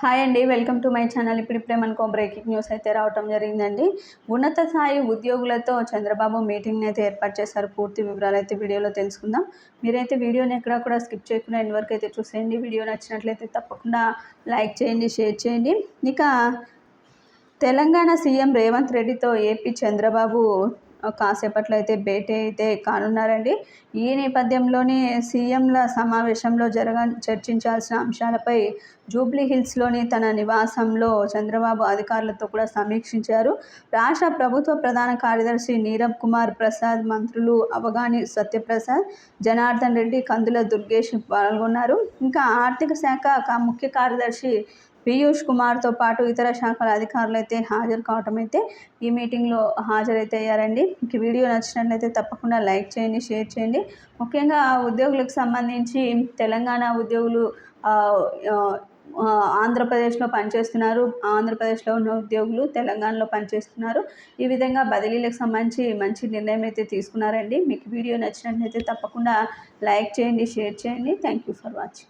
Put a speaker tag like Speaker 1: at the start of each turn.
Speaker 1: Hi అండి welcome to my channel. ఇప్పుడు ఇప్పుడే మనకు బ్రేకింగ్ న్యూస్ అయితే రావటం జరిగిందండి. ఉన్నత స్థాయి ఉద్యోగులతో చంద్రబాబు మీటింగ్ని అయితే ఏర్పాటు చేశారు. పూర్తి వివరాలు అయితే వీడియోలో తెలుసుకుందాం. మీరైతే వీడియోని ఎక్కడ కూడా స్కిప్ చేయకుండా ఎండ్ వరకు అయితే చూసేయండి. వీడియో నచ్చినట్లయితే తప్పకుండా లైక్ చేయండి షేర్ చేయండి. ఇక తెలంగాణ సీఎం రేవంత్ రెడ్డితో ఏపీ చంద్రబాబు కాసేపట్లో అయితే భేటీ అయితే కానున్నారండి. ఈ నేపథ్యంలోనే సీఎంల సమావేశంలో జరగ చర్చించాల్సిన అంశాలపై జూబ్లీ హిల్స్లోని తన నివాసంలో చంద్రబాబు అధికారులతో కూడా సమీక్షించారు. రాష్ట్ర ప్రభుత్వ ప్రధాన కార్యదర్శి నీరబ్ కుమార్ ప్రసాద్ మంత్రులు అవగాని సత్యప్రసాద్ జనార్దన్ రెడ్డి కందుల దుర్గేష్ పాల్గొన్నారు. ఇంకా ఆర్థిక శాఖ ముఖ్య కార్యదర్శి పీయూష్ కుమార్తో పాటు ఇతర శాఖల అధికారులు అయితే హాజరు కావటం అయితే ఈ మీటింగ్లో హాజరైతే అయ్యారండి. మీకు వీడియో నచ్చినట్లయితే తప్పకుండా లైక్ చేయండి షేర్ చేయండి. ముఖ్యంగా ఉద్యోగులకు సంబంధించి తెలంగాణ ఉద్యోగులు ఆంధ్రప్రదేశ్లో పనిచేస్తున్నారు. ఆంధ్రప్రదేశ్లో ఉన్న ఉద్యోగులు తెలంగాణలో పనిచేస్తున్నారు. ఈ విధంగా బదిలీలకు సంబంధించి మంచి నిర్ణయం అయితే తీసుకున్నారండి. మీకు వీడియో నచ్చినట్లయితే తప్పకుండా లైక్ చేయండి షేర్ చేయండి. Thank you for watching.